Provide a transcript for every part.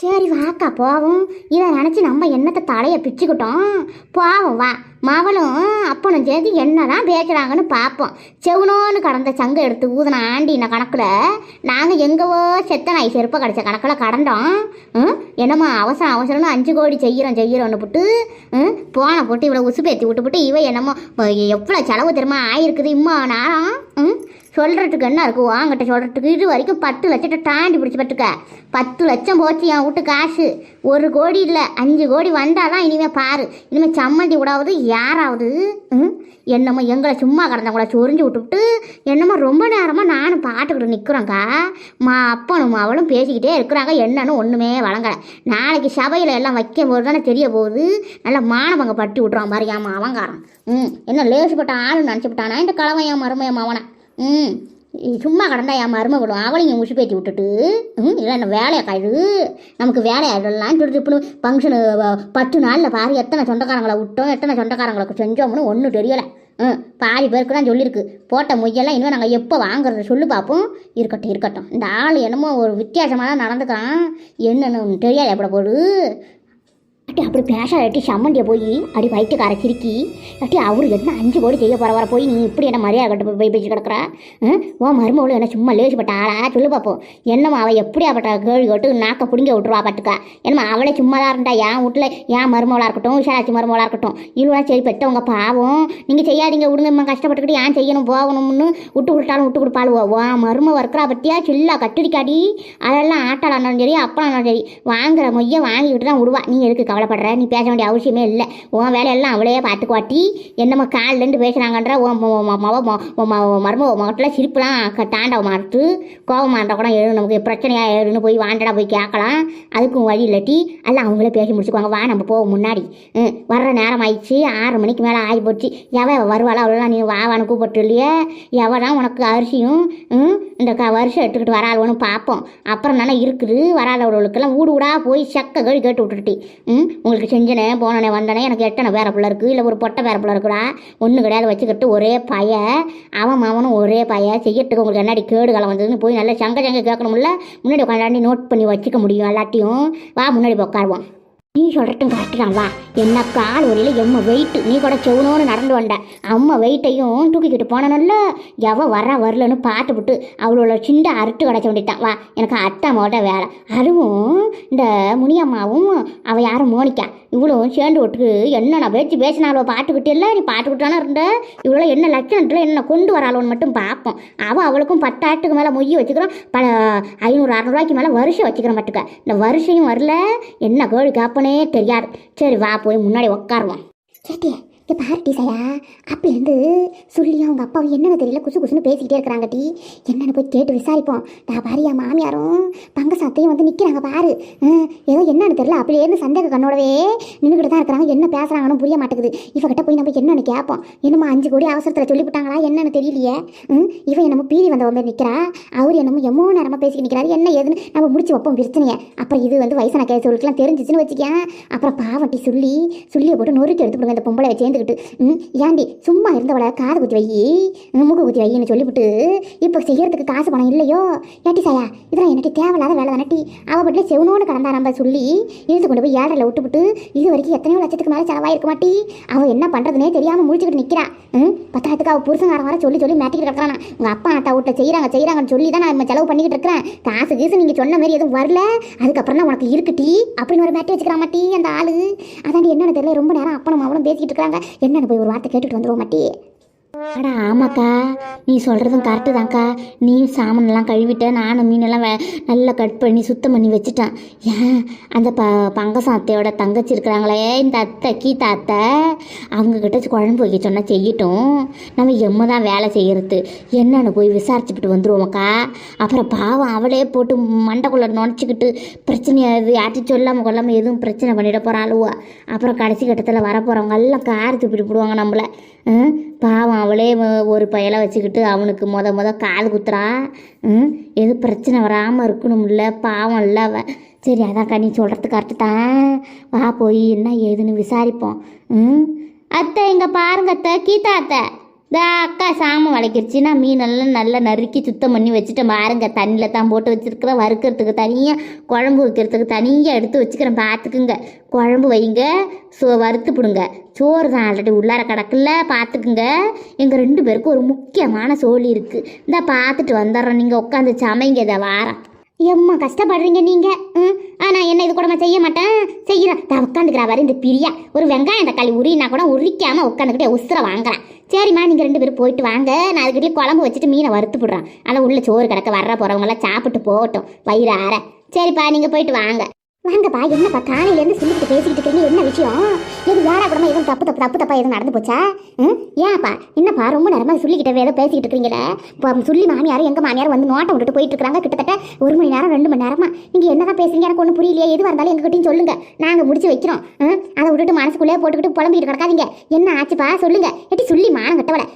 சரி வாக்கா போவோம். இதை நினச்சி நம்ம என்னத்தை தலையை பிச்சுக்கிட்டோம்? போவோம் வா. மவளும் அப்பனும் சேர்த்து என்னதான் பேசுகிறாங்கன்னு பார்ப்போம் செவனோன்னு கடந்த சங்கம் எடுத்து ஊதின ஆண்டின கணக்கில் நாங்கள் எங்கவோ செத்த நாய் செருப்பை கிடச்ச கணக்கில் கடந்தோம். ம், என்னம்மா அவசரம் அவசரம்னு அஞ்சு கோடி செய்கிறோம் செய்கிறோன்னு போட்டு ம், போனை போட்டு இவ்வளோ உசுப்பேத்தி விட்டுப்புட்டு இவ என்னமோ எவ்வளோ செலவு தெரியுமா ஆயிருக்குது இம்மா நேரம் ம்? சொல்கிறதுக்கு என்ன இருக்குது வாங்கிட்ட சொல்கிறதுக்கு இது வரைக்கும் பத்து லட்சத்தை தாண்டி பிடிச்சி பட்டுக்க. பத்து லட்சம் போச்சு என் வீட்டு காசு. ஒரு கோடி இல்லை அஞ்சு கோடி வந்தாதான் இனிமேல் பாரு. இனிமேல் சம்மந்தி விடாவது யாராவது ம்? என்னமோ எங்களை சும்மா கடந்தவங்கள சொரிஞ்சு விட்டுவிட்டு என்னமோ ரொம்ப நேரமாக நானும் பாட்டுக்கிட்டு நிற்கிறேங்க்கா மா அப்பனும் அவளும் பேசிக்கிட்டே இருக்கிறாங்க. என்னன்னு ஒன்றுமே வழங்கலை. நாளைக்கு சபையில் எல்லாம் வைக்கும் போது தானே தெரிய போகுது. நல்லா மானவங்க பட்டி விட்ருவான் பாரு ஏன் அவங்காரன் ம் என்ன லேசுப்பட்ட ஆளுன்னு நினச்சிப்பட்டானா இந்த கலவையன் என் மருமையன் அவனை ம். சும்மா கடந்தா என் மருமகளும் அவளையும் உஷு பேத்தி விட்டுட்டு ம் இல்லை என்ன வேலையை கழு நமக்கு வேலையை இதெல்லாம் சொல்லிட்டு இப்போ ஃபங்க்ஷனு பத்து நாளில் பாரு எத்தனை சொந்தக்காரங்களை விட்டோம் எத்தனை சொந்தக்காரங்களுக்கு செஞ்சோம்னு ஒன்றும் தெரியலை. ம் பாதி பேருக்கு தான் சொல்லியிருக்கு. போட்ட மொய்யெல்லாம் இன்னும் நாங்கள் எப்போ வாங்குறத சொல்லு பார்ப்போம் இருக்கட்டும் இருக்கட்டும். இந்த ஆள் என்னமோ ஒரு வித்தியாசமாக தான் நடந்துக்கிறான். என்னென்னு தெரியாது எப்படி போடு அட்டி அப்படி பேச அட்டி சம்மந்தியை போய் அடி வயிற்றுக்கார சிரிக்கி அட்டி அவரு என்ன அஞ்சு கோடி செய்ய போகிற வர போய் நீ இப்படி என்ன மரியாதை கட்டு போய் பேச்சு கிடக்குற? ஓ மருமகளும் என்ன சும்மா லேசுப்பட்ட ஆளா? சொல்லு பார்ப்போம் என்னம்மா அவள் எப்படியாப்பட்ட கேள்வி கேட்டு நாக்க பிடிங்க விட்டுருவா பார்த்துக்கா என்னம்மா அவளே சும்மா தான் இருந்தா என் வீட்டில் என் மருமகளாக இருக்கட்டும் விசாலாட்சி மருமகளாக இருக்கட்டும். இவ்வளோ சரி பெற்றவங்க பாவம். நீங்கள் செய்யாதீங்க விடுங்க இம்மா கஷ்டப்பட்டுக்கிட்டு ஏன் செய்யணும் போகணும்னு விட்டு கொடுத்தாலும் விட்டு கொடுப்பாளுவோ வா மரும இருக்கிறா பற்றியா சில்லா கட்டுடிக்காடி. அதெல்லாம் ஆட்டாளானாலும் சரி அப்பளானாலும் சரி வாங்குற மொய்யை வாங்கிக்கிட்டு தான் விடுவா. நீ எதுக்கு கவலை கவலைப்படுற நீ பேச வேண்டிய அவசியமே இல்லை. உன் வேலையெல்லாம் அவளே பார்த்துக்குவாட்டி என்னம்மா காலிலேருந்து பேசுகிறாங்கன்ற உன் மரும மொ- மொ- மொ- சிரிப்புலாம் க- தாண்டவ மாட்டு கோபமாக இருந்தால் கூட எழு நமக்கு பிரச்சனையாக எழுன்னு போய் வாண்டடா போய் கேட்கலாம் அதுக்கும் வழி இல்லாட்டி எல்லாம் அவங்களே பேசி முடிச்சுக்குவாங்க. வா நம்ம போவோம் முன்னாடி. ம், வர்ற நேரம் ஆயிடுச்சு ஆறு மணிக்கு மேலே ஆகி போச்சு எவன் வருவாளா அவ்வளோலாம் நீ வாவான்னு கூப்பிட்டு இல்லையே? எவனா உனக்கு அரிசியும் ம், இந்த க வருஷம் எடுத்துக்கிட்டு வராளுவனு பார்ப்போம் அப்புறம் தானே இருக்குது. வராதவர்களுக்கெல்லாம் வீடு வீடாக போய் செக்க கழி கேட்டு விட்டுட்டு ம் உங்களுக்கு செஞ்சனே போனனே வந்தனே எனக்கு எட்டனை பேர பிள்ளை இருக்குது இல்லை ஒரு பொட்டை பேர பிள்ளை இருக்குடா. ஒன்று கிடையாது வச்சுக்கிட்டு ஒரே பய. அவன் மாவனும் ஒரே பய. செய்யறதுக்கு உங்களுக்கு என்னடி கேடு காலம் வந்ததுன்னு போய் நல்லா சங்க சங்க கேட்கணும்ல. முன்னாடி உட்காந்தாண்டி நோட் பண்ணி வச்சுக்க முடியும் எல்லாத்தையும். வா முன்னாடி உட்காருவோம். நீ சொல்கிறட்டும் கரெக்டு தான் வா என்ன கால் வழியில் எம்ம வெயிட்டு நீ கூட செவனோன்னு நடந்து வந்த. அம்மா வெயிட்டையும் தூக்கிக்கிட்டு போனனல்ல. எவ வர வரலன்னு பார்த்துவிட்டு அவளோட சின்ன அறுத்து கிடச்ச வேண்டியதான் வா எனக்கு அத்தை மோட வேலை. அதுவும் இந்த முனியம்மாவும் அவள் யாரும் மோனிக்கா. இவ்வளவும் சேர்ந்து விட்டு என்னென்ன பேச்சு பேசினாலோ பார்த்துக்கிட்டு இல்லை நீ பார்த்துக்கிட்டானே இருந்த? இவ்வளோ என்ன லட்சணத்தில் என்ன கொண்டு வராளோன்னு மட்டும் பார்ப்போம். அவள் அவளுக்கும் பத்தாட்டுக்கு மேலே மொய் வச்சுக்கிறோம். பல ஐநூறு அறநூறுவாய்க்கு மேலே வருஷம் வச்சுக்கிறேன் மட்டுக்க இந்த வருஷையும் வரல. என்ன கோழி காப்பன் தெரியாது. சரி வா போய் முன்னாடி உட்காருவோம் கேட்டியே இங்கே பாரு டீசையா அப்பலேருந்து சொல்லியும் அவங்க அப்பாவும் என்னென்ன தெரியல குசு குசுன்னு பேசிக்கிட்டே இருக்கிறாங்க டீ. என்னென்னு போய் கேட்டு விசாரிப்போம். நான் பாரியா மாமியாரும் பங்கசாத்தையும் வந்து நிற்கிறாங்க பாரு. ஏதோ என்னன்னு தெரியல அப்படியே சந்தேக கண்ணோடவே நின்றுக்கிட்டு தான் இருக்கிறாங்க. என்ன பேசுகிறாங்கன்னு புரிய மாட்டேங்குது. இவகிட்ட போய் நம்ம என்னன்னு கேட்போம். என்னமோ அஞ்சு கோடி அவசரத்தில் சொல்லிவிட்டாங்களா என்னென்னு தெரியலையே? ம், இவன் என்னமோ பீதி வந்த மாதிரி நிற்கிறா அவர் என்னமோ எம்மோ நேரமாக பேசிக்கிட்டு நிற்கிறாரு என்ன ஏதுன்னு நம்ம முடிச்சு வைப்போம் பிரச்சனையை அப்புறம் இது வந்து வயசான கேசவர்களுக்குலாம் தெரிஞ்சிச்சுன்னு வச்சுக்கேன். அப்புறம் பாவட்டி சொல்லி சொல்லியை போட்டு நொறுக்கி எடுத்துவிடுங்க இந்த பொம்பளை வச்சேன் சேர்ந்துக்கிட்டு ம் ஏண்டி சும்மா இருந்தவளை காது குத்தி வை மூக்கு குத்தி வைன்னு சொல்லிவிட்டு இப்போ செய்யறதுக்கு காசு பணம் இல்லையோ? ஏட்டி சாயா இதெல்லாம் என்னட்டி தேவையில்லாத வேலை தானட்டி அவ பட்டில செவனோன்னு கடந்தா நம்ம சொல்லி இழுத்து கொண்டு போய் ஏழரில் விட்டுவிட்டு இது வரைக்கும் எத்தனையோ லட்சத்துக்கு மேலே செலவாயிருக்க மாட்டி அவ என்ன பண்ணுறதுனே தெரியாமல் முடிச்சுக்கிட்டு நிற்கிறா ம் பத்தாயிரத்துக்கு அவள் புருஷங்காரன் வர சொல்லி சொல்லி மேட்டிக்கிட்டு இருக்கிறான் உங்கள் அப்பா அத்தா வீட்டில் செய்கிறாங்க செய்கிறாங்கன்னு சொல்லி தான் நான் செலவு பண்ணிக்கிட்டு இருக்கிறேன். காசு கீசு நீங்கள் சொன்ன மாதிரி எதுவும் வரல. அதுக்கப்புறம் தான் உனக்கு இருக்குட்டி அப்படின்னு ஒரு மேட்டி வச்சுக்கிறா மாட்டி அந்த ஆளு? அதாண்டி என்னென்னு தெரியல ரொம்ப நேரம் அப்பனும் அவனும் பேசிக்கிட்டு இருக்காங்க என்னன்னு போய் ஒரு வார்த்தை கேட்டுட்டு வந்துருவோம் மாட்டி. அடா ஆமாக்கா நீ சொல்கிறதும் கரெக்டு தான்க்கா. நீ சாமானெல்லாம் கழுவிட்ட நானும் மீனெல்லாம் நல்லா கட் பண்ணி சுத்தம் பண்ணி வச்சுட்டேன். ஏன்? அந்த ப பங்கசம் அத்தையோட தங்கச்சி இருக்கிறாங்களே இந்த அத்தை கீதா அத்தை அவங்கக்கிட்ட குழம்பு வைக்க சொன்னால் செய்யட்டும். நம்ம எம்ம தான் வேலை செய்கிறது என்னன்னு போய் விசாரிச்சுக்கிட்டு வந்துடுவோம்க்கா அப்புறம் பாவம் அவளே போட்டு மண்டைக்குள்ளே நுழைச்சிக்கிட்டு பிரச்சனையாக இது யார்ட்டும் சொல்லாமல் கொள்ளாமல் எதுவும் பிரச்சனை பண்ணிட போகிறாளுவா அப்புறம் கடைசி கட்டத்தில் வரப்போகிறவங்க எல்லாம் கார் துப்பிட்டு போடுவாங்க நம்மளை. பாவம் அவளே ஒரு பயலை வச்சுக்கிட்டு அவனுக்கு மொத மொத காது குத்துறா. ம், எது பிரச்சனை வராமல் இருக்கணும்ல பாவம் இல்லை அவ. சரி அதான்க்கா நீ சொல்கிறது கரெக்டு தான். வா போய் என்ன ஏதுன்னு விசாரிப்போம். ம்? அத்தை இங்கே பாருங்க அத்தை கீதா அத்தை. இந்த அக்கா சாமம் வளைக்கிருச்சுன்னா மீனெல்லாம் நல்லா நறுக்கி சுத்தம் பண்ணி வச்சுட்டேன் பாருங்க. தண்ணியில் தான் போட்டு வச்சுருக்கிறேன் வறுக்கிறதுக்கு தனியாக குழம்பு வைக்கிறதுக்கு தனியாக எடுத்து வச்சுக்கிறேன். பார்த்துக்குங்க குழம்பு வைங்க. சோ வறுத்து பிடுங்க. சோறு தான் ஆல்ரெடி உள்ளார கிடக்குல்ல. பார்த்துக்குங்க எங்கள் ரெண்டு பேருக்கும் ஒரு முக்கியமான சோழி இருக்குது இந்த பார்த்துட்டு வந்துடுறோம். நீங்கள் உட்காந்து சமைங்க. இதை வாரம் எம்மா கஷ்டப்படுறீங்க நீங்க. ம்? ஆனா என்ன இது கூட செய்ய மாட்டேன்? செய்யறேன் தான் உட்காந்துக்கிறா வர இந்த பிரியா. ஒரு வெங்காயம் தக்காளி உரினா கூட உரிக்காம உட்காந்துக்கிட்டே உசுர வாங்குறேன் சரிம்மா நீங்க ரெண்டு பேரும் போயிட்டு வாங்க. நான் அதுக்கிட்டே குழம்பு வச்சுட்டு மீனை வறுத்து போடுறேன். அதான் உள்ள சோறு கிடக்க வர்ற போறவங்க எல்லாம் சாப்பிட்டு போகட்டும். வயிறார சரிப்பா நீங்க போயிட்டு வாங்க. வாங்கப்பா என்னப்பா காலையிலேருந்து சொல்லிட்டு பேசிக்கிட்டு இருக்கீங்க? என்ன விஷயம்? எது யாரா கூடமா எதுவும் தப்பு தப்பு தப்பு தப்பா எதுவும் நடந்து போச்சா ஏன்ப்பா என்னப்பா ரொம்ப நேரமா சொல்லிக்கிட்டே ஏதோ பேசிக்கிட்டு இருக்கீங்களே இப்போ சொல்லி மாமியார் எங்க மாமியார் வந்து நோட்டை விட்டுட்டு போயிட்டு இருக்காங்க கிட்டத்தட்ட ஒரு மணி நேரம் ரெண்டு மணி நேரமா. நீங்க என்னதான் பேசுறீங்க? எனக்கு ஒன்றும் புரியலையே. எதுவாக இருந்தாலும் எங்ககிட்டயும் சொல்லுங்க. நாங்க முடிச்சு வைக்கிறோம். அதை விட்டுட்டு மனசுக்குள்ளே போட்டுக்கிட்டு புலம்பிக்கிட்டு கிடக்காதீங்க. என்ன ஆச்சுப்பா? சொல்லுங்க. எட்டி சொல்லி மானம் கட்டவல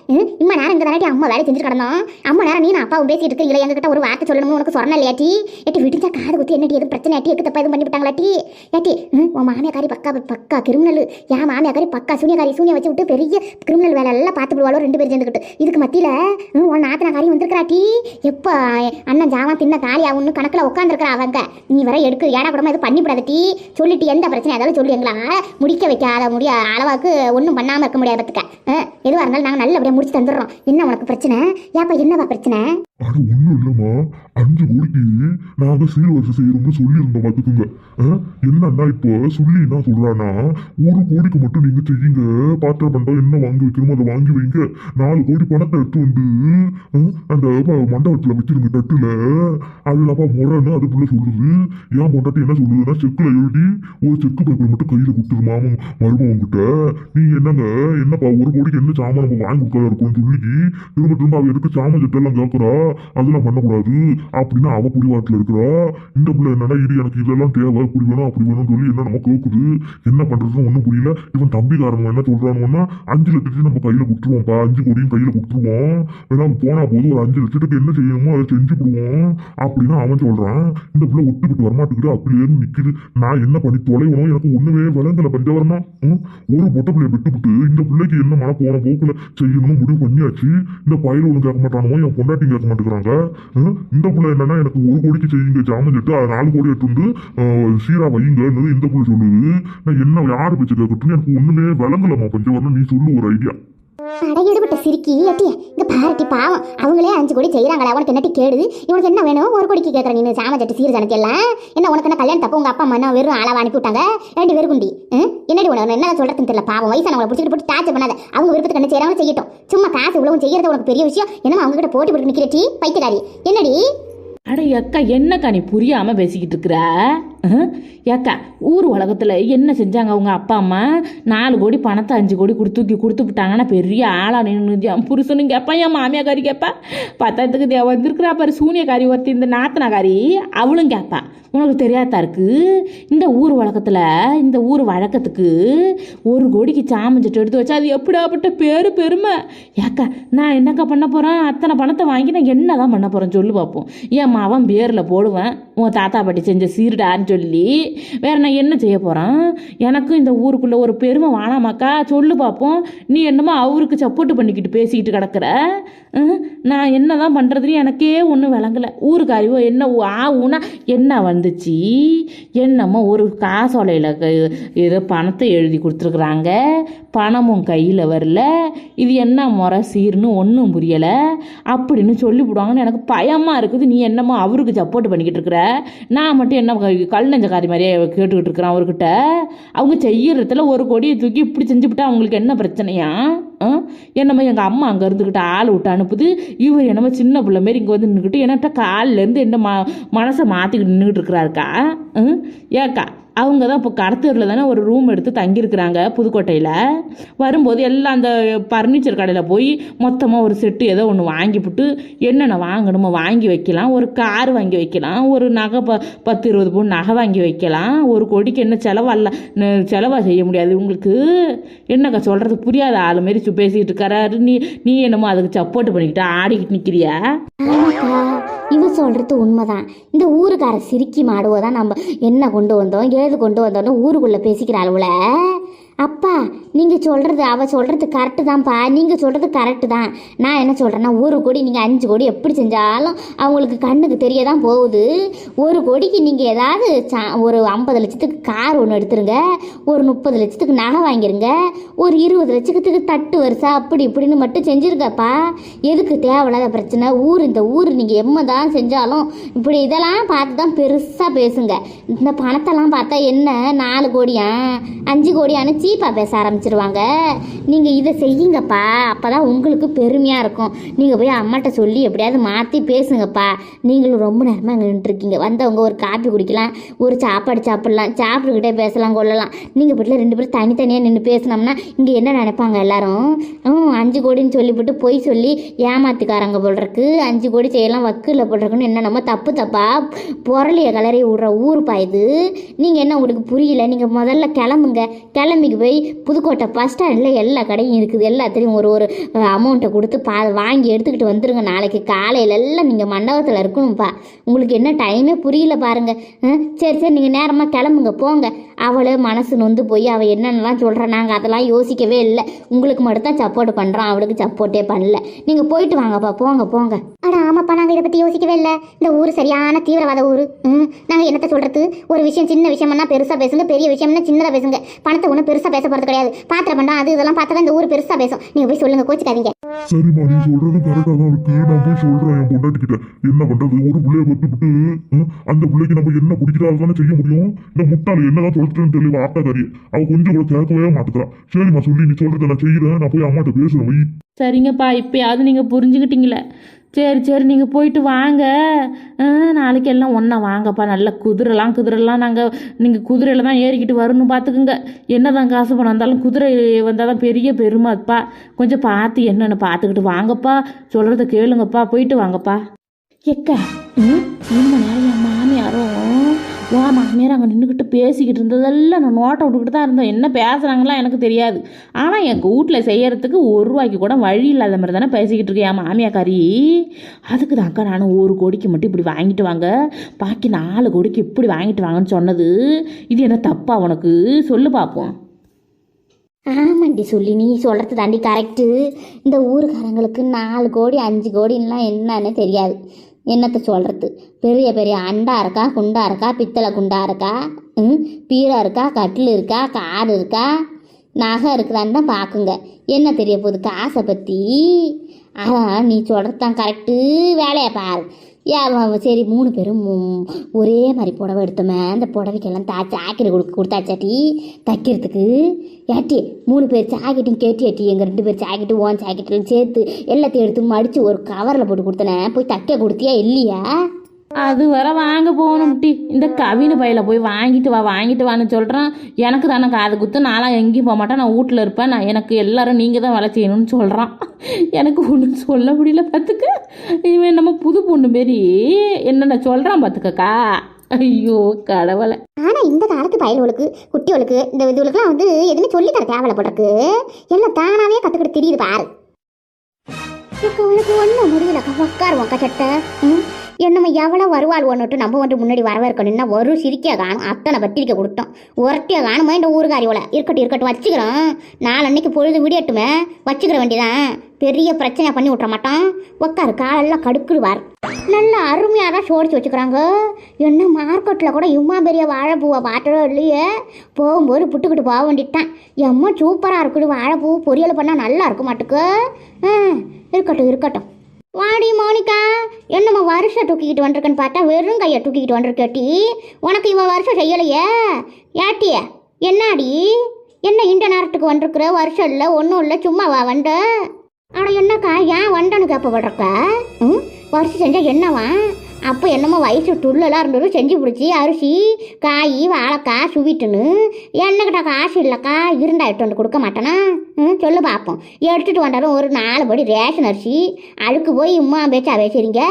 இம்மா நேரம் இங்கே தானே அம்மா வேலை செஞ்சுட்டு கிடந்தோம். அம்மா நேரம் நீ அப்பாவும் பேசிட்டு இருக்கீங்களே. எங்ககிட்ட ஒரு வார்த்தை சொல்லணும்னு உனக்கு சொன்ன இல்லையாட்டி எட்டி விடிஞ்சா காது குத்தி என்னடி எதுவும் பிரச்சனை ஆட்டி எக்கு தப்பா எதுவும் பண்ணிவிட்டா? விட்டாங்களாட்டி ஏட்டி உன் மாமியாக்காரி பக்கா பக்கா கிரிமினல். என் மாமியாக்காரி பக்கா சூனியக்காரி சூனிய வச்சு விட்டு பெரிய கிரிமினல் வேலை எல்லாம் பார்த்து விடுவாளோ ரெண்டு பேரும் சேர்ந்துக்கிட்டு. இதுக்கு மத்தியில் உன் நாத்தனாக்காரி வந்திருக்கிறாட்டி எப்போ அண்ணன் ஜாமான் தின்ன காலி ஆகும்னு கணக்கில் உட்காந்துருக்குறா அவங்க. நீ வர எடுக்கு ஏடா கூடமா எதுவும் பண்ணி விடாதட்டி சொல்லிட்டு எந்த பிரச்சனை ஏதாவது சொல்லி எங்களா. முடிக்க வைக்காத முடிய அளவாக்கு ஒன்றும் பண்ணாமல் இருக்க முடியாது பார்த்துக்க. எதுவாக இருந்தாலும் நாங்கள் நல்லபடியாக முடிச்சு தந்துடுறோம். என்ன உனக்கு பிரச்சனை? ஏப்பா என்னவா பிரச்சனை? அது ஒன்றும் இல்லைம்மா. அஞ்சு கோடிக்கு நாங்கள் சீர்வரிசை செய்யறோம்னு சொல்லியிருந்தோம் பார்த்துக்குங்க. என்னன்னா இப்போ? சொல்லி என்ன சொல்றானா? ஒரு கோடிக்கு மட்டும் நீங்க செய்யுங்க. பாத்திரம் பண்டம் என்ன வாங்கி வைக்கணுமோ அதை வாங்கி வைங்க. நாலு கோடி பணத்தை எடுத்து வந்து அந்த மண்டபத்தில் மண்டபத்துல வச்சிருங்க தட்டுல. அதுலப்பா முறைன்னு அதுக்குள்ளே சொல்லுது. ஏன் பொண்டாட்டி என்ன சொல்லுதுன்னா செக்குல எழுதி ஒரு செக்கு பேப்பர் மட்டும் கையில கொடுத்துரு மாமன் மருமவன் கிட்ட. என்னங்க என்னப்பா ஒரு கோடிக்கு என்ன சாமான் நம்ம வாங்கி கொடுக்காத இருக்கும்னு சொல்லி திரும்ப திரும்ப அவள் எதுக்கு சாமான் செட்டெல்லாம் கேட்குறா அதெல்லாம் பண்ணக்கூடாது. அப்படின்னு அவ புடிவாட்டில் இருக்கிறா. இந்த பிள்ளை என்னன்னா இது எனக்கு இதெல்லாம் தேவை. இப்படி வேணும் அப்படி வேணும்னு சொல்லி என்ன நம்ம கேட்குது என்ன பண்ணுறதுன்னு ஒன்றும் புரியல. இவன் தம்பிக்காரங்க என்ன சொல்றானுங்கன்னா அஞ்சு லட்சத்தையும் நம்ம கையில கொடுத்துருவோம்ப்பா. அஞ்சு கோடியும் கையில கொடுத்துருவோம். வேணா போனா போது ஒரு அஞ்சு லட்சத்துக்கு என்ன செய்யணுமோ அதை செஞ்சு விடுவோம் அப்படின்னு அவன் சொல்றான். இந்த பிள்ளை ஒத்துக்கிட்டு வரமாட்டேங்குது. அப்படியே நிக்குது. நான் என்ன பண்ணி தொலைவனும் எனக்கு ஒண்ணுமே விளங்கலை பஞ்சவரமா ஒரு பொட்டை பிள்ளைய விட்டுவிட்டு இந்த பிள்ளைக்கு என்ன மன போன போக்கில் செய்யணும்னு முடிவு பண்ணியாச்சு. இந்த பயில ஒன்று கேட்க மாட்டானுமோ என் பொண்டாட்டி கேட்க மாட்டேங்கிறாங்க. இந்த பிள்ளை என்னன்னா எனக்கு ஒரு கோடிக்கு செய்யுங்க ஜாமன் செட்டு. அதை நாலு கோடி எடுத்து சீரா வைங்கன்னு இந்த பிள்ளை சொல்லுது. நான் என்ன யாரு பேச்சு கேட்கட்டுன்னு எனக்கு ஒண்ணுமே விளங்கலம்மா பஞ்சவரணம். நீ சொல்லு ஒரு ஐடியா அடையதுபட்ட சிரிக்கி ஏட்டி இங்க பாருட்டி பாவம். அவங்களே அஞ்சு கோடி செய்யறாங்களா உனக்கு என்னட்டி கேடுது? இவனுக்கு என்ன வேணும்? ஒரு கோடிக்கு கேட்கற நீ சாம சட்டு சீர் ஜனத்தி எல்லாம். என்ன உனக்கு என்ன கல்யாணம் தப்பு உங்க அப்பா அம்மா என்ன வெறும் அளவா அனுப்பி விட்டாங்க? ரெண்டு பேரும் குண்டி? என்னடி உனக்கு என்ன சொல்றதுன்னு தெரியல பாவம். வயசானவங்களை பிடிச்சிட்டு போட்டு டார்ச்சர் பண்ணாத. அவங்க விருப்பத்துக்கு என்ன செய்யறாங்க செய்யட்டும். சும்மா காசு உழவும் செய்யறது உனக்கு பெரிய விஷயம். என்னமா அவங்க கிட்ட போட்டி போட்டு நிக்கிற டீ? பைத்தியக்காரி. என்னடி? அட அக்கா என்னக்கா நீ புரியாம பேசிக்கிட்டு இருக்கிற? ஏக்கா ஊர் உலகத்தில் என்ன செஞ்சாங்க அவங்க அப்பா அம்மா? நாலு கோடி பணத்தை அஞ்சு கோடி கொடுத்து தூக்கி கொடுத்து விட்டாங்கன்னா பெரிய ஆளாக நின்று என் புருஷனும் கேட்பா என் மாமியாக்காரி கேட்பா பத்தாயிரத்துக்கு தே வந்திருக்கிறா பாரு சூனியக்காரி ஒருத்தி இந்த நாத்தனாக்காரி அவளும் கேட்பா உனக்கு தெரியாதா இருக்கு? இந்த ஊர் வழக்கத்தில் இந்த ஊர் வழக்கத்துக்கு ஒரு கோடிக்கு சாமஞ்சிட்டு எடுத்து வச்சா அது எப்படியாப்பட்ட பேரு பெருமை? ஏக்கா நான் என்னக்கா பண்ண போகிறேன் அத்தனை பணத்தை வாங்கி நான் என்ன தான் பண்ண போகிறேன் சொல்லு பார்ப்போம் என் மாவன் பேரில் போடுவேன். உன் தாத்தா பாட்டி செஞ்ச சீருடான்னு சொல்லி வேறு நான் என்ன செய்ய போகிறேன் எனக்கும் இந்த ஊருக்குள்ளே ஒரு பெருமை வானாமாக்கா சொல்லு பார்ப்போம் நீ என்னமோ அவருக்கு சப்போர்ட் பண்ணிக்கிட்டு பேசிக்கிட்டு கிடக்குற. நான் என்ன தான் பண்ணுறதுன்னு எனக்கே ஒன்றும் விளங்கலை. ஊருக்காரியோ என்ன ஆ ஊனா என்ன வந்துச்சு? என்னமோ ஒரு காசோலையில் ஏதோ பணத்தை எழுதி கொடுத்துருக்குறாங்க. பணமும் கையில் வரல. இது என்ன முறை சீர்னு ஒன்றும் புரியலை. அப்படின்னு சொல்லிவிடுவாங்கன்னு எனக்கு பயமாக இருக்குது. நீ என்னமோ அவருக்கு சப்போர்ட் பண்ணிக்கிட்டு இருக்கிற. நான் மட்டும் என்ன கல் நெஞ்சக்காரி மாதிரியே கேட்டுக்கிட்டு இருக்கிறான் அவர்கிட்ட. அவங்க செய்யறதுல ஒரு கொடியை தூக்கி இப்படி செஞ்சுவிட்டா அவங்களுக்கு என்ன பிரச்சனையா? என்னமோ எங்கள் அம்மா அங்கே இருந்துக்கிட்டு ஆள் விட்டு அனுப்புது? இவர் என்னமோ சின்ன பிள்ளை மாரி இங்கே வந்து நின்றுக்கிட்டு என்னட்ட காலிலேருந்து என்ன ம மனசை மாற்றிக்கிட்டு நின்றுக்கிட்டு இருக்கிறாருக்கா? ம்? ஏக்கா அவங்க தான் இப்போ கடத்தூரில் தானே ஒரு ரூம் எடுத்து தங்கியிருக்கிறாங்க புதுக்கோட்டையில். வரும்போது எல்லாம் அந்த பர்னிச்சர் கடையில் போய் மொத்தமாக ஒரு செட்டு ஏதோ ஒன்று வாங்கிவிட்டு என்னென்ன வாங்கணுமோ வாங்கி வைக்கலாம். ஒரு கார் வாங்கி வைக்கலாம். ஒரு நகை ப பத்து இருபது பவுன் நகை வாங்கி வைக்கலாம். ஒரு கொடிக்கு என்ன செலவல்ல செலவாக செய்ய முடியாது உங்களுக்கு. என்னக்கா சொல்கிறது புரியாத ஆள் மாரி பேசிக்கிட்டு இருக்காரு. நீ நீ என்னமோ அதுக்கு சப்போர்ட் பண்ணிக்கிட்டு ஆடிக்கிட்டு நிற்கிறியா ஆமாக்கா சொல்கிறது உண்மைதான். இந்த ஊருக்கார சிரிக்கி மாடுவோ தான் நம்ம என்ன கொண்டு வந்தோம் ஏது கொண்டு வந்தோன்னு ஊருக்குள்ளே பேசிக்கிற அளவுல அப்பா நீங்கள் சொல்கிறது அவள் சொல்கிறது கரெக்டு தான்ப்பா. நீங்கள் சொல்கிறது கரெக்டு தான். நான் என்ன சொல்கிறேன்னா ஒரு கோடி நீங்கள் அஞ்சு கோடி எப்படி செஞ்சாலும் அவங்களுக்கு கண்ணுக்கு தெரிய தான் போகுது. ஒரு கோடிக்கு நீங்கள் ஏதாவது சா ஒரு ஐம்பது லட்சத்துக்கு கார் ஒன்று எடுத்துருங்க. ஒரு முப்பது லட்சத்துக்கு நகை வாங்கிருங்க. ஒரு இருபது லட்சத்துக்கு தட்டு வருஷா அப்படி இப்படின்னு மட்டும் செஞ்சுருங்கப்பா. எதுக்கு தேவையில்லாத பிரச்சனை? ஊர் இந்த ஊர் நீங்கள் எம்ம தான் செஞ்சாலும் இப்படி இதெல்லாம் பார்த்து தான் பெருசாக பேசுங்க. இந்த பணத்தெல்லாம் பார்த்தா என்ன? நாலு கோடியா? அஞ்சு கோடியான்னு சீப்பாக பேச ஆரம்பிச்சிருவாங்க. நீங்கள் இதை செய்யுங்கப்பா. அப்போ தான் உங்களுக்கு பெருமையாக இருக்கும். நீங்கள் போய் அம்மாட்ட சொல்லி எப்படியாவது மாற்றி பேசுங்கப்பா. நீங்களும் ரொம்ப நேரமாக அங்கே நின்றுருக்கீங்க வந்தவங்க ஒரு காப்பி குடிக்கலாம் ஒரு சாப்பாடு சாப்பிட்லாம் சாப்பிட்டுக்கிட்டே பேசலாம் கொள்ளலாம் நீங்கள் வீட்டில் ரெண்டு பேரும் தனித்தனியாக நின்று பேசினோம்னா இங்கே என்ன நினைப்பாங்க எல்லாரும்? அஞ்சு கோடின்னு சொல்லிவிட்டு பொய் சொல்லி ஏமாத்துக்காரங்க போடுறக்கு அஞ்சு கோடி செய்யலாம் வக்கில் போடுறக்குன்னு என்ன நம்ம தப்பு தப்பா புரளிய கலரை விடுற ஊர் இது. நீங்கள் என்ன உங்களுக்கு புரியல? நீங்கள் முதல்ல கிளம்புங்க. கிளம்பிக்கு போய் புதுக்கோட்டை பஸ் ஸ்டாண்டில் எல்லா கடையும் இருக்குது. எல்லாத்துலேயும் ஒரு ஒரு அமௌண்ட்டை கொடுத்து பா வாங்கி எடுத்துக்கிட்டு வந்துருங்க நாளைக்கு. காலையில எல்லாம் நீங்கள் மண்டபத்தில் இருக்கணும்ப்பா உங்களுக்கு என்ன டைமே புரியல பாருங்க. சரி சரி நீங்கள் நேரமாக கிளம்புங்க போங்க. அவளே மனசு நொந்து போய் அவள் என்னென்னலாம் சொல்கிறேன் நாங்கள் அதெல்லாம் யோசிக்கவே இல்லை. உங்களுக்கு மட்டும் தான் சப்போர்ட் பண்ணுறோம் அவளுக்கு சப்போர்ட்டே பண்ணல. நீங்கள் போயிட்டு வாங்கப்பா போங்க போங்க. அட ஆமாப்பா நாங்கள் இதை பற்றி யோசிக்கவே இல்லை. இந்த ஊர் சரியான தீவிரவாத ஊர். ம் நாங்கள் என்னத்த சொல்கிறது ஒரு விஷயம் சின்ன விஷயம்னா பெருசாக பேசுங்க பெரிய விஷயம்னா சின்னதாக பேசுங்க. பணத்தை ஒன்றும் பெருசாக பேச போகிறது கிடையாது. பாத்திர பண்டம் அது இதெல்லாம் பார்த்தா இந்த ஊர் பெருசாக பேசும். நீங்கள் போய் சொல்லுங்க கோச்சிக்காதீங்க. சரிம்மா நீ சொல்றது கரெக்டா தான் இருக்கு. நான் போய் சொல்றேன் என் பொண்டாட்டி கிட்ட. என்ன பண்றது? ஒரு பிள்ளைய பத்துக்கிட்டு அந்த பிள்ளைக்கு நம்ம என்ன பிடிக்கிறா தானே செய்ய முடியும்? இந்த முட்டாள் என்னதான் சொல்லிட்டுன்னு தெளிவா ஆட்டாக்காரி அவ கொஞ்சம் கூட கேட்கவே மாட்டுக்கிறான் சரிம்மா சொல்லி நீ சொல்றத நான் செய்யறேன். நான் போய் அம்மாட்ட பேசுறேன் வை. சரிங்கப்பா இப்போயாவது நீங்கள் புரிஞ்சுக்கிட்டீங்களே. சரி சரி நீங்கள் போயிட்டு வாங்க. நாளைக்கு எல்லாம் ஒன்றா வாங்கப்பா. நல்ல குதிரைலாம் குதிரைலாம் நாங்கள் நீங்கள் குதிரையில் தான் ஏறிக்கிட்டு வரணும் பார்த்துக்குங்க என்ன தான் காசு பணம் வந்தாலும் குதிரை வந்தால் தான் பெரிய பெருமைப்பா கொஞ்சம் பார்த்து என்னென்னு பார்த்துக்கிட்டு வாங்கப்பா. சொல்கிறத கேளுங்கப்பா. போயிட்டு வாங்கப்பா. எக்கா ம் நேரம்? என் மாமியாரும் வா மாமியார் அங்கே நின்றுக்கிட்டு பேசிக்கிட்டு இருந்ததெல்லாம் நான் நோட்டை விட்டுக்கிட்டு தான் இருந்தோம் என்ன பேசுகிறாங்களாம் எனக்கு தெரியாது. ஆனால் எங்கள் வீட்டில் செய்கிறதுக்கு ஒரு ரூபாய்க்கு கூட வழி இல்லாத மாதிரி தானே பேசிக்கிட்டு இருக்கேன் என் மாமியாக்காரி அதுக்கு தான்க்கா நானும் ஒரு கோடிக்கு மட்டும் இப்படி வாங்கிட்டு வாங்க. பாக்கி நாலு கோடிக்கு இப்படி வாங்கிட்டு வாங்கன்னு சொன்னது. இது என்ன தப்பா உனக்கு? சொல்லு பார்ப்போம் ஆமாண்டி சொல்லி நீ சொல்கிறது தாண்டி கரெக்டு இந்த ஊருக்காரங்களுக்கு நாலு கோடி அஞ்சு கோடின்லாம் என்னன்னு தெரியாது. என்னத்தை சொல்கிறது பெரிய பெரிய அண்டா இருக்கா குண்டா இருக்கா பித்தளை குண்டா இருக்கா? ம்? பீரோ இருக்கா கட்டில் இருக்கா கார் இருக்கா? நகை இருக்குதான்னு தான் பார்க்குங்க. என்ன தெரிய போகுது? காசை பற்றி ஆ நீ சொல்கிறது தான் கரெக்டு வேலையை பாரு. ஏ சரி மூணு பேரும் ஒரே மாதிரி புடவை எடுத்தோமே. அந்த புடவைக்கெல்லாம் தா ஜாக்கெட் கொடுக்க கொடுத்தாச்சாட்டி தைக்கிறதுக்கு. ஏட்டி மூணு பேர் ஜாக்கெட்டும் கேட்டி ஏட்டி எங்கள் ரெண்டு பேர் ஜாக்கெட்டு ஓன் ஜாக்கெட்டுன்னு சேர்த்து எல்லாத்தையும் எடுத்து மடித்து ஒரு கவரில் போட்டு கொடுத்தனே. போய் தைக்க கொடுத்தியா இல்லையா? அது வர வாங்க போகணும் டி இந்த கவினு பையில போய் வாங்கிட்டு வா வாங்கிட்டு வான்னு சொல்கிறான் எனக்கு தானே காது குத்து. நான்லாம் எங்கேயும் போக மாட்டேன். நான் வீட்டில் இருப்பேன். நான் எனக்கு எல்லாரும் நீங்கள் தான் வேலை செய்யணும்னு சொல்கிறான் எனக்கு ஒன்றும் சொல்ல முடியல பார்த்துக்க இவன் நம்ம புது பொண்ணு மாரி என்னென்ன சொல்கிறான் பார்த்துக்கக்கா ஐயோ கடவுளை. ஆனால் இந்த காலத்து பயல்களுக்கு குட்டிகளுக்கு இந்த இதுகளுக்குலாம் வந்து எதுவுமே சொல்லி தர தேவையில்ல போட்டிருக்கு எல்லாம் தானாவே கத்துக்கிட்டு தெரியுது பாரு. உனக்கு ஒன்றும் முடியலக்கா உட்காருவோம் சட்டை. என்னமோ எவ்வளோ வருவாள் ஒன்றுட்டு நம்ம வந்து முன்னாடி வரவேற்கணும்னா ஒரு சிரிக்க காணும். அத்தனை பத்திரிக்கை கொடுத்தோம். ஒரட்டிய காணுமா இந்த ஊருக்காரியோல இருக்கட்டும் இருக்கட்டும் வச்சுக்கிறோம். நாளன்னைக்கு பொழுது விடியட்டுமே. வச்சுக்கிற வேண்டியதான் பெரிய பிரச்சனை பண்ணி விட்ற மாட்டோம் உட்காரு காலெல்லாம் கடுக்குடுவார். நல்லா அருமையாக தான் சோடிச்சு வச்சுக்கிறாங்க. என்ன மார்க்கெட்டில் கூட இம்மா பெரிய வாழைப்பூவை பார்த்ததோ இல்லையே? போகும்போது புட்டுக்கிட்டு போக வேண்டிட்டான் எம்மா சூப்பராக இருக்குது. வாழைப்பூ பொரியல் பண்ணால் நல்லா இருக்க மாட்டுக்கு. இருக்கட்டும் இருக்கட்டும். வாடி மோனிகா என்னம்மா வருஷம் தூக்கிக்கிட்டு வந்திருக்கேன்னு பார்த்தா வெறும் கையை தூக்கிக்கிட்டு வந்திருக்கேட்டி. உனக்கு இவன் வருஷம் செய்யலையே? ஏட்டிய என்னாடி? என்ன இந்த நேரத்துக்கு வந்திருக்கிற? வருஷம் இல்லை ஒன்றும் இல்லை சும்மா வா வந்த? ஆனால் என்னக்கா ஏன் வண்டனு விடுறக்க ம்? வருஷம் செஞ்சால் என்னவா? அப்போ என்னமோ வயசு துள்ளெல்லாம் இருந்தது செஞ்சு பிடிச்சி அரிசி காய் வாழைக்காய் சுவிட்டுன்னு. என்னக்கிட்ட காசு இல்லைக்கா இருந்தா எடுத்து வந்து கொடுக்க மாட்டேனா? ம் சொல்லு பார்ப்போம் எடுத்துகிட்டு வந்தாலும் ஒரு நாலு படி ரேஷன் அரிசி அழுக்கு போய் உமா பேச்சா பேசுறீங்க?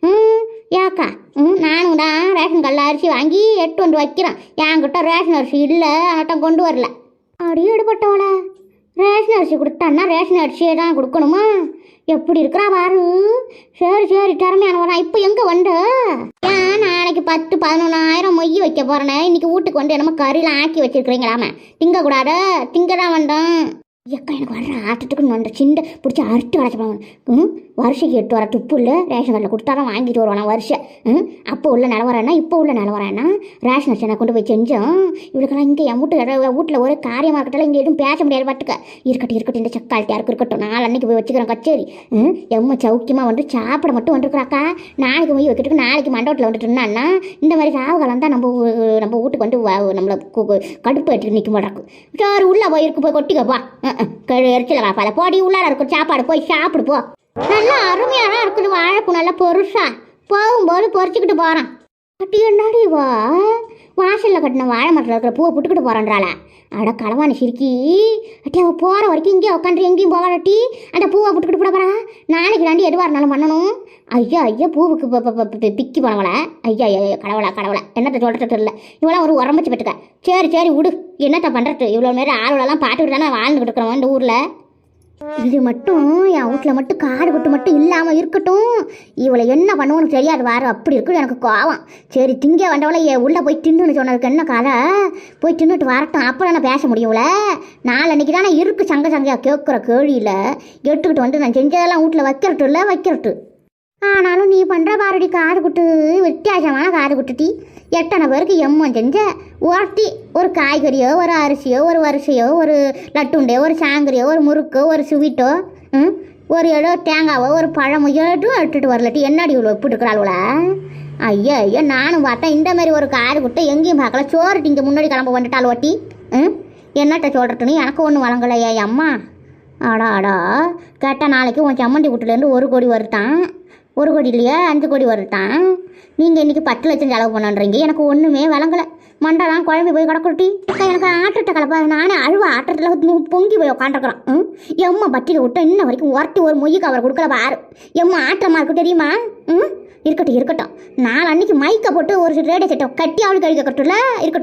ம் ஏக்கா ம் நானும் தான் ரேஷன் கல்ல அரிசி வாங்கி எட்டு வந்து வைக்கிறேன். என்கிட்ட ரேஷன் அரிசி இல்லை அட்டம் கொண்டு வரல. அப்படியே எடுபட்டவளை. ரேஷன் அரிசி கொடுத்தான்னா ரேஷன் அரிசியே தான் கொடுக்கணுமா? எப்படி இருக்கிறா பாரு. சரி சரி திறமையானவனா இப்போ எங்கே வந்த? ஏன் நாளைக்கு பத்து பதினொன்றாயிரம் மொய் வைக்க போறேனே? இன்னைக்கு வீட்டுக்கு வந்து என்னமோ கறிலாம் ஆக்கி வச்சுருக்கிறீங்களாமே. திங்கக்கூடாது? திங்க தான் வந்தோம் எக்கா எனக்கு வர ஆட்டத்துக்கு நொண்ட சிண்ட பிடிச்சி அறுத்து வளர்ச்சி ம்? வருஷத்துக்கு எட்டு வர துப்பு இல்லை ரேஷன் கார்டில் கொடுத்தாதான் வாங்கிட்டு வருவானா வருஷம் ம்? அப்போ உள்ள நிலவரம்னா இப்போ உள்ள நிலவரம்னா ரேஷன் அரிசனை கொண்டு போய் செஞ்சோம் இவளுக்கெல்லாம் இங்கே என் வீட்டு வீட்டில் ஒரே காரியமாக இருக்கட்டும் இங்கே எதுவும் பேச முடியாது பாட்டுக்க. இருக்கட்டும் இருக்கட்டும் இந்த சக்காலத்தியாருக்கு இருக்கட்டும். நாலு அன்னைக்கு போய் வச்சுக்கிறோம் கச்சேரி. ம்? எம்ம சௌக்கியமாக வந்து சாப்பிட மட்டும் வந்துருக்குறாக்கா? நாளைக்கு போய் வைக்கிறதுக்கு நாளைக்கு மண்டபத்தில் வந்துட்டு இருந்தான்னா இந்த மாதிரி ராவுகாலம் தான் நம்ம நம்ம வீட்டுக்கு வந்து நம்மளை கடுப்பு எடுத்துட்டு நிற்க மாட்டாக்கு சோறு உள்ளே போய் இருக்கு? போய் கொட்டிக்கப்பா கழு எரிச்சல வாப்பால போடி உள்ளார இருக்கும். சாப்பாடு போய் சாப்பிடு போ. நல்லா அருமையாக தான் இருக்குது வாழைப்பூ நல்லா பொருசா. போகும்போது பொறிச்சிக்கிட்டு போகிறான் கட்டி என்னடி வா வாசலில் கட்டின வாழை மரத்தில் இருக்கிற பூவை புட்டுக்கிட்டு போகிறான்றாள அட களவாணி சிரிக்கி அட்டி அவள் போகிற வரைக்கும் இங்கேயே உட்காந்து எங்கேயும் போகாட்டி அந்த பூவை புட்டுக்கிட்டு போட போகிறா நாளைக்கு தாண்டி எதுவாக இருந்தாலும் பண்ணணும். ஐயா ஐயா பூவுக்கு ப- பிக்கி போனவள ஐயா ஐயா கடவுளா கடவுளா. என்னத்தை சொல்கிறது தெரியல. இவளாம் ஒரு உரம்பச்சு பெற்றுக்க. சரி சரி விடு. என்னத்த பண்ணுறது இவ்வளோ நேரம் ஆளுகளெல்லாம் பார்த்துக்கிட்டு தானே வாழ்ந்துக்கிட்டு இருக்கிறோம் இந்த ஊரில். இது மட்டும் என் வீட்டில் மட்டும் காடு குட்டு மட்டும் இல்லாமல் இருக்கட்டும். இவளை என்ன பண்ணுவோன்னு தெரியாது வாரம் அப்படி இருக்குது எனக்கு கோவம். சரி திங்க வந்தவளை என் உள்ளே போய் தின்னுன்னு சொன்னதுக்கு என்ன கதை? போய் தின்னுட்டு வரட்டும் அப்புறம் நான் பேச முடியும்ல நாளன்னைக்கு தானே இருக்கு சங்க சங்கையாக கேட்குற கேள்வியில். எடுத்துக்கிட்டு வந்து நான் செஞ்சதெல்லாம் வீட்டில் வைக்கிறட்டு இல்லை வைக்கிறட்டு ஆனாலும் நீ பண்ணுற பாரடி காது குட்டு வித்தியாசமான காது குட்டுட்டி எத்தனை பேருக்கு எம்மன் செஞ்ச ஒருத்தி ஒரு காய்கறியோ ஒரு அரிசியோ ஒரு வரிசையோ ஒரு லட்டுண்டையோ ஒரு சாங்கரியோ ஒரு முறுக்கோ ஒரு ஸ்வீட்டோ ம் ஒரு ஏதோ தேங்காவோ ஒரு பழமோ ஏட்டும் எடுத்துட்டு வரலட்டி என்னடி இவ்வளோ எப்படி இருக்கிறாளுவல ஐயோ ஐயோ நானும் பார்த்தேன் இந்த மாதிரி ஒரு காது குட்டை எங்கேயும் பார்க்கல. சோறு இங்கே முன்னாடி கிளம்ப வந்துட்டாள் ஒட்டி ம் என்னட்ட சொல்கிறதுன்னு எனக்கு ஒன்றும் வழங்கலையா அம்மா. அடா அடா கேட்டால் நாளைக்கு உன் சம்மந்தி வீட்டுலேருந்து ஒரு கோடி வருத்தான். ஒரு கோடி இல்லையா? அஞ்சு கோடி வருதான் நீங்கள் இன்றைக்கி பத்து லட்சம் செலவு பண்ணுன்றீங்க. எனக்கு ஒன்றுமே வழங்கலை மண்டலாம் குழம்பு போய் கடக்குட்டி அக்கா எனக்கு ஆட்டத்தை கலப்பா நானே அழுவ. ஆட்டத்தில் பொங்கி போய் உட்காந்துருக்குறோம் ம்? எம்மா பட்டியில் விட்டு இன்ன வரைக்கும் ஒரட்டி ஒரு மொய் கவர் கொடுக்கல பாரு. எம்மா ஆட்டமாக இருக்கும் தெரியுமா? ம்? இருக்கட்டும் இருக்கட்டும். நாலு அன்னைக்கு மைக்கை போட்டு ஒரு ரேடியோ செட்டை கட்டி அவளுக்கு அழிக்க கட்டுல இருக்கட்டும்.